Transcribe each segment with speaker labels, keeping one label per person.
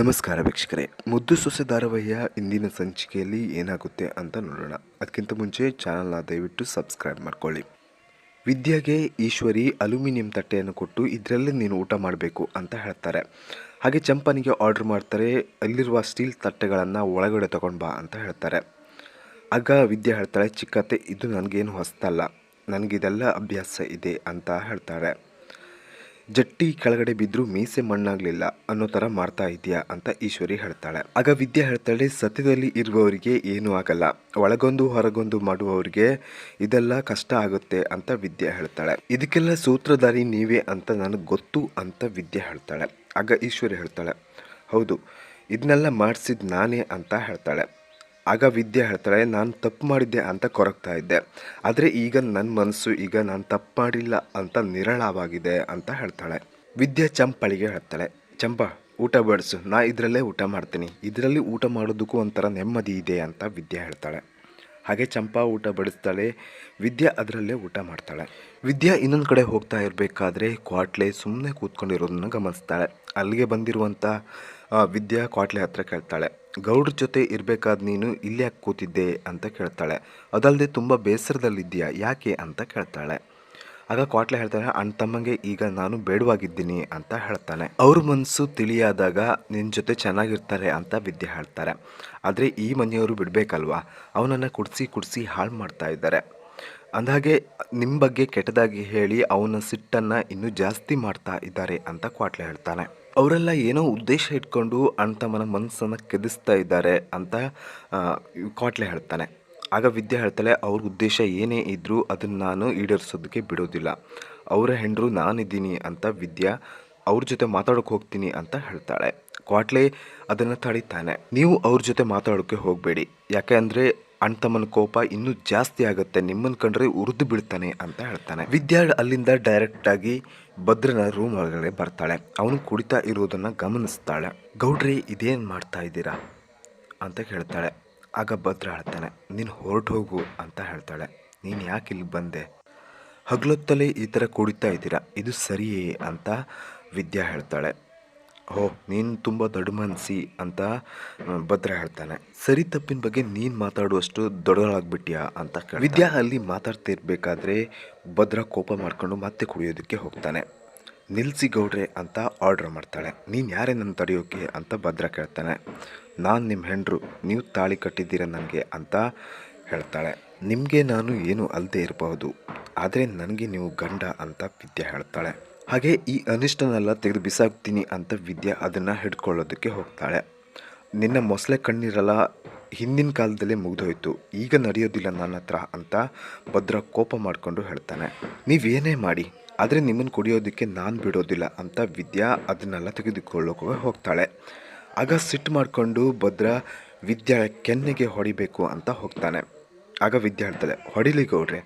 Speaker 1: ನಮಸ್ಕಾರ ವೀಕ್ಷಕರೇ. ಮುದ್ದು ಸೊಸೆ ಧಾರಾವಾಹಿಯ ಇಂದಿನ ಸಂಚಿಕೆಯಲ್ಲಿ ಏನಾಗುತ್ತೆ ಅಂತ ನೋಡೋಣ. ಅದಕ್ಕಿಂತ ಮುಂಚೆ ಚಾನಲ್ನ ದಯವಿಟ್ಟು ಸಬ್ಸ್ಕ್ರೈಬ್ ಮಾಡ್ಕೊಳ್ಳಿ. ವಿದ್ಯಾಗೆ ಈಶ್ವರಿ ಅಲ್ಯೂಮಿನಿಯಂ ತಟ್ಟೆಯನ್ನು ಕೊಟ್ಟು ಇದರಲ್ಲೇ ನೀನು ಊಟ ಮಾಡಬೇಕು ಅಂತ ಹೇಳ್ತಾರೆ. ಹಾಗೆ ಚಂಪನಿಗೆ ಆರ್ಡರ್ ಮಾಡ್ತಾರೆ, ಅಲ್ಲಿರುವ ಸ್ಟೀಲ್ ತಟ್ಟೆಗಳನ್ನು ಒಳಗಡೆ ತಗೊಂಡು ಬಾ ಅಂತ ಹೇಳ್ತಾರೆ. ಆಗ ವಿದ್ಯೆ ಹೇಳ್ತಾಳೆ, ಚಿಕ್ಕತ್ತೆ, ಇದು ನನಗೇನು ಹೊಸ್ತಲ್ಲ. ನನಗಿದೆಲ್ಲ ಅಭ್ಯಾಸ ಇದೆ ಅಂತ ಹೇಳ್ತಾಳೆ. ಜಟ್ಟಿ ಕೆಳಗಡೆ ಬಿದ್ದರೂ ಮೀಸೆ ಮಣ್ಣಾಗಲಿಲ್ಲ ಅನ್ನೋ ಥರ ಮಾಡ್ತಾ ಇದೆಯಾ ಅಂತ ಈಶ್ವರಿ ಹೇಳ್ತಾಳೆ. ಆಗ ವಿದ್ಯೆ ಹೇಳ್ತಾಳೆ, ಸತ್ಯದಲ್ಲಿ ಇರುವವರಿಗೆ ಏನೂ ಆಗಲ್ಲ. ಒಳಗೊಂದು ಹೊರಗೊಂದು ಮಾಡುವವರಿಗೆ ಇದೆಲ್ಲ ಕಷ್ಟ ಆಗುತ್ತೆ ಅಂತ ವಿದ್ಯೆ ಹೇಳ್ತಾಳೆ. ಇದಕ್ಕೆಲ್ಲ ಸೂತ್ರಧಾರಿ ನೀವೇ ಅಂತ ನನಗೆ ಗೊತ್ತು ಅಂತ ವಿದ್ಯೆ ಹೇಳ್ತಾಳೆ. ಆಗ ಈಶ್ವರಿ ಹೇಳ್ತಾಳೆ, ಹೌದು ಇದನ್ನೆಲ್ಲ ಮಾಡಿಸಿದ್ ನಾನೇ ಅಂತ ಹೇಳ್ತಾಳೆ. ಆಗ ವಿದ್ಯೆ ಹೇಳ್ತಾಳೆ, ನಾನು ತಪ್ಪು ಮಾಡಿದ್ದೆ ಅಂತ ಕೊರಗ್ತಾ ಇದ್ದೆ. ಆದರೆ ಈಗ ನನ್ನ ಮನಸ್ಸು ಈಗ ನಾನು ತಪ್ಪು ಮಾಡಿಲ್ಲ ಅಂತ ನಿರಳವಾಗಿದೆ ಅಂತ ಹೇಳ್ತಾಳೆ. ವಿದ್ಯೆ ಚಂಪಳಿಗೆ ಹೇಳ್ತಾಳೆ, ಚಂಪ, ಊಟ ಬಡಿಸು, ನಾ ಇದರಲ್ಲೇ ಊಟ ಮಾಡ್ತೀನಿ. ಇದರಲ್ಲಿ ಊಟ ಮಾಡೋದಕ್ಕೂ ಒಂಥರ ನೆಮ್ಮದಿ ಇದೆ ಅಂತ ವಿದ್ಯೆ ಹೇಳ್ತಾಳೆ. ಹಾಗೆ ಚಂಪಾ ಊಟ ಬಡಿಸ್ತಾಳೆ, ವಿದ್ಯಾ ಅದರಲ್ಲೇ ಊಟ ಮಾಡ್ತಾಳೆ. ವಿದ್ಯಾ ಇನ್ನೊಂದು ಕಡೆ ಹೋಗ್ತಾ ಇರಬೇಕಾದ್ರೆ ಕ್ವಾಟ್ಲೆ ಸುಮ್ಮನೆ ಕೂತ್ಕೊಂಡಿರೋದನ್ನ ಗಮನಿಸ್ತಾಳೆ. ಅಲ್ಲಿಗೆ ಬಂದಿರುವಂಥ ವಿದ್ಯಾ ಕ್ವಾಟ್ಲೆ ಹತ್ರ ಕೇಳ್ತಾಳೆ. ಗೌಡ್ರ ಜೊತೆ ಇರಬೇಕಾದ ನೀನು ಇಲ್ಲಿ ಯಾಕೆ ಕೂತಿದ್ದೆ ಅಂತ ಕೇಳ್ತಾಳೆ. ಅದಲ್ಲದೆ ತುಂಬ ಬೇಸರದಲ್ಲಿದ್ದೀಯಾ? ಯಾಕೆ ಅಂತ ಕೇಳ್ತಾಳೆ. ಆಗ ಕ್ವಾಟ್ಲೆ ಹೇಳ್ತಾಳೆ ಅಣ್ಣ ತಮ್ಮಂಗೆ ಈಗ ನಾನು ಬೇಡವಾಗಿದ್ದೀನಿ ಅಂತ ಹೇಳ್ತಾನೆ. ಅವ್ರ ಮನಸ್ಸು ತಿಳಿಯಾದಾಗ ನಿನ್ನ ಜೊತೆ ಚೆನ್ನಾಗಿರ್ತಾರೆ ಅಂತ ವಿದ್ಯೆ ಹೇಳ್ತಾರೆ. ಆದರೆ ಈ ಮನೆಯವರು ಬಿಡಬೇಕಲ್ವಾ? ಅವನನ್ನು ಕುಡಿಸಿ ಕುಡಿಸಿ ಹಾಳು ಮಾಡ್ತಾ ಇದ್ದಾರೆ. ಅಂದಹಾಗೆ ನಿಮ್ಮ ಬಗ್ಗೆ ಕೆಟ್ಟದಾಗಿ ಹೇಳಿ ಅವನ ಸಿಟ್ಟನ್ನು ಇನ್ನೂ ಜಾಸ್ತಿ ಮಾಡ್ತಾ ಇದ್ದಾರೆ ಅಂತ ಕ್ವಾಟ್ಲೆ ಹೇಳ್ತಾನೆ. ಅವರೆಲ್ಲ ಏನೋ ಉದ್ದೇಶ ಇಟ್ಕೊಂಡು ಅಣ್ತಮ್ಮನ ಮನಸ್ಸನ್ನು ಕೆದಿಸ್ತಾ ಇದ್ದಾರೆ ಅಂತ ಕ್ವಾಟ್ಲೆ ಹೇಳ್ತಾನೆ. ಆಗ ವಿದ್ಯೆ ಹೇಳ್ತಾಳೆ, ಅವ್ರ ಉದ್ದೇಶ ಏನೇ ಇದ್ದರೂ ಅದನ್ನು ನಾನು ಈಡೇರಿಸೋದಕ್ಕೆ ಬಿಡೋದಿಲ್ಲ. ಅವರ ಹೆಂಡರು ನಾನಿದ್ದೀನಿ ಅಂತ ವಿದ್ಯಾ ಅವ್ರ ಜೊತೆ ಮಾತಾಡೋಕೆ ಹೋಗ್ತೀನಿ ಅಂತ ಹೇಳ್ತಾಳೆ. ಕ್ವಾಟ್ಲೆ ಅದನ್ನು ತಡಿತಾನೆ. ನೀವು ಅವ್ರ ಜೊತೆ ಮಾತಾಡೋಕ್ಕೆ ಹೋಗಬೇಡಿ. ಯಾಕೆ ಅಂದರೆ ಅಣ್ತಮ್ಮನ ಕೋಪ ಇನ್ನೂ ಜಾಸ್ತಿ ಆಗುತ್ತೆ ನಿಮ್ಮನ್ನು ಕಂಡ್ರೆ ಉರಿದು ಬಿಡ್ತಾನೆ ಅಂತ ಹೇಳ್ತಾನೆ. ವಿದ್ಯಾ ಅಲ್ಲಿಂದ ಡೈರೆಕ್ಟಾಗಿ ಭದ್ರನ ರೂಮ್ ಒಳಗಡೆ ಬರ್ತಾಳೆ. ಅವನು ಕುಡಿತಾ ಇರೋದನ್ನು ಗಮನಿಸ್ತಾಳೆ. ಗೌಡ್ರಿ, ಇದೇನು ಮಾಡ್ತಾ ಇದ್ದೀರಾ? ಅಂತ ಕೇಳ್ತಾಳೆ ಆಗ ಭದ್ರ ಹೇಳ್ತಾನೆ, ನೀನು ಹೊರಟು ಹೋಗು ಅಂತ ಹೇಳ್ತಾಳೆ. ನೀನು ಯಾಕೆ ಇಲ್ಲಿ ಬಂದೆ? ಹಗಲೊತ್ತಲೇ ಈ ಥರ ಕುಡಿತಾ ಇದ್ದೀರಾ? ಇದು ಸರಿಯೇ? ಅಂತ ವಿದ್ಯಾ ಹೇಳ್ತಾಳೆ. ಓ, ನೀನು ತುಂಬ ದೊಡ್ಡ ಮನಸ್ಸಿ ಅಂತ ಭದ್ರ ಹೇಳ್ತಾನೆ. ಸರಿ ತಪ್ಪಿನ ಬಗ್ಗೆ ನೀನು ಮಾತಾಡುವಷ್ಟು ದೊಡ್ಡದಾಗ್ಬಿಟ್ಯಾ ಅಂತ. ವಿದ್ಯಾ ಅಲ್ಲಿ ಮಾತಾಡ್ತಿರ್ಬೇಕಾದ್ರೆ ಭದ್ರ ಕೋಪ ಮಾಡ್ಕೊಂಡು ಮತ್ತೆ ಕುಡಿಯೋದಕ್ಕೆ ಹೋಗ್ತಾನೆ. ನಿಲ್ಸಿ ಗೌಡ್ರೆ ಅಂತ ಆರ್ಡ್ರ್ ಮಾಡ್ತಾಳೆ. ನೀನು ಯಾರೇ ನನ್ನ ತಡೆಯೋಕೆ ಅಂತ ಭದ್ರ ಕೇಳ್ತಾನೆ. ನಾನು ನಿಮ್ಮ ಹೆಂಡ್ರು, ನೀವು ತಾಳಿ ಕಟ್ಟಿದ್ದೀರ ನನಗೆ ಅಂತ ಹೇಳ್ತಾಳೆ. ನಿಮಗೆ ನಾನು ಏನು ಅಲ್ಲದೆ ಇರಬಹುದು, ಆದರೆ ನನಗೆ ನೀವು ಗಂಡ ಅಂತ ವಿದ್ಯಾ ಹೇಳ್ತಾಳೆ. ಹಾಗೆ ಈ ಅನಿಷ್ಟನೆಲ್ಲ ತೆಗೆದು ಬಿಸಾಕ್ತೀನಿ ಅಂತ ವಿದ್ಯಾ ಅದನ್ನು ಹಿಡ್ಕೊಳ್ಳೋದಕ್ಕೆ ಹೋಗ್ತಾಳೆ. ನಿನ್ನ ಮೊಸಳೆ ಕಣ್ಣೀರೆಲ್ಲ ಹಿಂದಿನ ಕಾಲದಲ್ಲೇ ಮುಗಿದೋಯ್ತು. ಈಗ ನಡೆಯೋದಿಲ್ಲ ನನ್ನ ಹತ್ರ ಅಂತ ಭದ್ರ ಕೋಪ ಮಾಡಿಕೊಂಡು ಹೇಳ್ತಾನೆ. ನೀವೇನೇ ಮಾಡಿ, ಆದರೆ ನಿಮ್ಮನ್ನು ಕುಡಿಯೋದಕ್ಕೆ ನಾನು ಬಿಡೋದಿಲ್ಲ ಅಂತ ವಿದ್ಯಾ ಅದನ್ನೆಲ್ಲ ತೆಗೆದುಕೊಳ್ಳೋಕೆ ಹೋಗ್ತಾಳೆ. ಆಗ ಸಿಟ್ಟು ಮಾಡಿಕೊಂಡು ಭದ್ರ ವಿದ್ಯಾ ಕೆನ್ನೆಗೆ ಹೊಡಿಬೇಕು ಅಂತ ಹೋಗ್ತಾನೆ. ಆಗ ವಿದ್ಯಾ ಹೇಳ್ತಾಳೆ, ಹೊಡಿಲಿ ಗೌಡ್ರೆ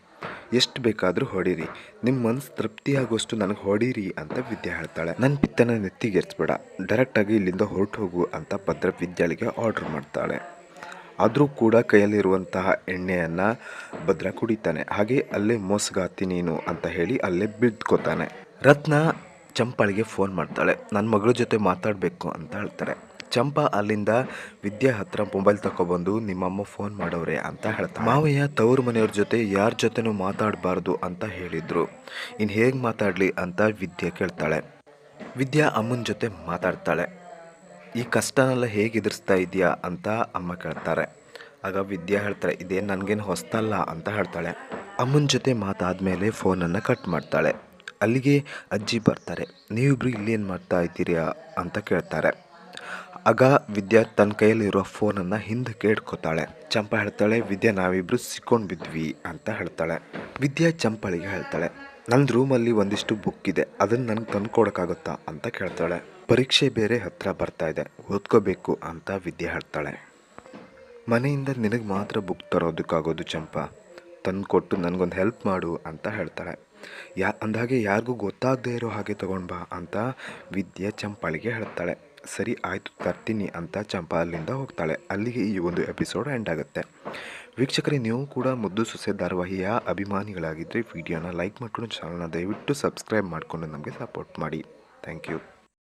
Speaker 1: ಎಷ್ಟು ಬೇಕಾದರೂ ಹೊಡೀರಿ. ನಿಮ್ಮ ಮನಸ್ಸು ತೃಪ್ತಿಯಾಗುವಷ್ಟು ನನಗೆ ಹೊಡೀರಿ ಅಂತ ವಿದ್ಯಾ ಹೇಳ್ತಾಳೆ. ನನ್ನ ಪಿತ್ತನ ನೆತ್ತಿಗೇರಿಸ್ಬೇಡ ಡೈರೆಕ್ಟಾಗಿ ಇಲ್ಲಿಂದ ಹೊರಟು ಹೋಗು ಅಂತ ಭದ್ರ ವಿದ್ಯಾಳಿಗೆ ಆರ್ಡ್ರ್ ಮಾಡ್ತಾಳೆ. ಆದರೂ ಕೂಡ ಕೈಯಲ್ಲಿರುವಂತಹ ಎಣ್ಣೆಯನ್ನು ಭದ್ರ ಕುಡಿತಾನೆ. ಹಾಗೆ ಅಲ್ಲೇ ಮೋಸಗಾತಿ ನೀನು ಅಂತ ಹೇಳಿ ಅಲ್ಲೇ ಬಿದ್ಕೋತಾನೆ. ರತ್ನ ಚಂಪಾಳಿಗೆ ಫೋನ್ ಮಾಡ್ತಾಳೆ. ನನ್ನ ಮಗಳ ಜೊತೆ ಮಾತಾಡಬೇಕು ಅಂತ ಹೇಳ್ತಾರೆ ಚಂಪಾ ಅಲ್ಲಿಂದ ವಿದ್ಯಾ ಹತ್ರ ಮೊಬೈಲ್ ತಗೊಬಂದು ನಿಮ್ಮಮ್ಮ ಫೋನ್ ಮಾಡೋರೆ ಅಂತ ಹೇಳ್ತಾ ಮಾವಯ್ಯ ತವರು ಮನೆಯವ್ರ ಜೊತೆ ಯಾರ ಜೊತೆನೂ ಮಾತಾಡಬಾರ್ದು ಅಂತ ಹೇಳಿದ್ರು. ಇನ್ನು ಹೇಗೆ ಮಾತಾಡಲಿ ಅಂತ ವಿದ್ಯೆ ಕೇಳ್ತಾಳೆ. ವಿದ್ಯಾ ಅಮ್ಮನ ಜೊತೆ ಮಾತಾಡ್ತಾಳೆ. ಈ ಕಷ್ಟನೆಲ್ಲ ಹೇಗೆ ಎದುರಿಸ್ತಾ ಇದೆಯಾ ಅಂತ ಅಮ್ಮ ಕೇಳ್ತಾರೆ. ಆಗ ವಿದ್ಯಾ ಹೇಳ್ತಾಳೆ ಇದೇನು ನನಗೇನು ಹೊಸ್ತಲ್ಲ ಅಂತ ಹೇಳ್ತಾಳೆ. ಅಮ್ಮನ ಜೊತೆ ಮಾತಾದ್ಮೇಲೆ ಫೋನನ್ನು ಕಟ್ ಮಾಡ್ತಾಳೆ. ಅಲ್ಲಿಗೆ ಅಜ್ಜಿ ಬರ್ತಾರೆ. ನೀವಿಬ್ರು ಇಲ್ಲೇನು ಮಾಡ್ತಾ ಇದ್ದೀರಾ? ಅಂತ ಕೇಳ್ತಾರೆ. ಆಗ ವಿದ್ಯಾ ತನ್ನ ಕೈಯಲ್ಲಿರೋ ಫೋನನ್ನು ಹಿಂದಕ್ಕೆ ಇಟ್ಕೋತಾಳೆ ಚಂಪಾ ಹೇಳ್ತಾಳೆ, ವಿದ್ಯಾ, ನಾವಿಬ್ರು ಸಿಕ್ಕೊಂಡು ಬಿದ್ವಿ ಅಂತ ಹೇಳ್ತಾಳೆ. ವಿದ್ಯಾ ಚಂಪಳಿಗೆ ಹೇಳ್ತಾಳೆ ನನ್ನ ರೂಮಲ್ಲಿ ಒಂದಿಷ್ಟು ಬುಕ್ ಇದೆ, ಅದನ್ನು ನನಗೆ ತಂದ್ಕೊಡೋಕ್ಕಾಗುತ್ತಾ? ಅಂತ ಕೇಳ್ತಾಳೆ. ಪರೀಕ್ಷೆ ಬೇರೆ ಹತ್ರ ಬರ್ತಾ ಇದೆ, ಓದ್ಕೋಬೇಕು ಅಂತ ವಿದ್ಯೆ ಹೇಳ್ತಾಳೆ. ಮನೆಯಿಂದ ನಿನಗೆ ಮಾತ್ರ ಬುಕ್ ತರೋದಕ್ಕಾಗೋದು ಚಂಪಾ? ತಂದು ಕೊಟ್ಟು ನನಗೊಂದು ಹೆಲ್ಪ್ ಮಾಡು ಅಂತ ಹೇಳ್ತಾಳೆ. ಯಾ ಅಂದಾಗೆ ಯಾರಿಗೂ ಗೊತ್ತಾಗದೇ ಇರೋ ಹಾಗೆ ತಗೊಂಡು ಬಾ ಅಂತ ವಿದ್ಯೆ ಚಂಪಾಳಿಗೆ ಹೇಳ್ತಾಳೆ. ಸರಿ ಆಯಿತು, ತರ್ತೀನಿ ಅಂತ ಚಂಪಾ ಅಲ್ಲಿಂದ ಹೋಗ್ತಾಳೆ. ಅಲ್ಲಿಗೆ ಈ ಒಂದು ಎಪಿಸೋಡ್ ಎಂಡ್ ಆಗುತ್ತೆ. ವೀಕ್ಷಕರೇ, ನೀವು ಕೂಡ ಮುದ್ದು ಸೊಸೆ ಧಾರಾವಾಹಿಯ ಅಭಿಮಾನಿಗಳಾಗಿದ್ದರೆ ವಿಡಿಯೋನ ಲೈಕ್ ಮಾಡ್ಕೊಂಡು ಚಾನಲ್ನ ದಯವಿಟ್ಟು ಸಬ್ಸ್ಕ್ರೈಬ್ ಮಾಡಿಕೊಂಡು ನಮಗೆ ಸಪೋರ್ಟ್ ಮಾಡಿ. Thank you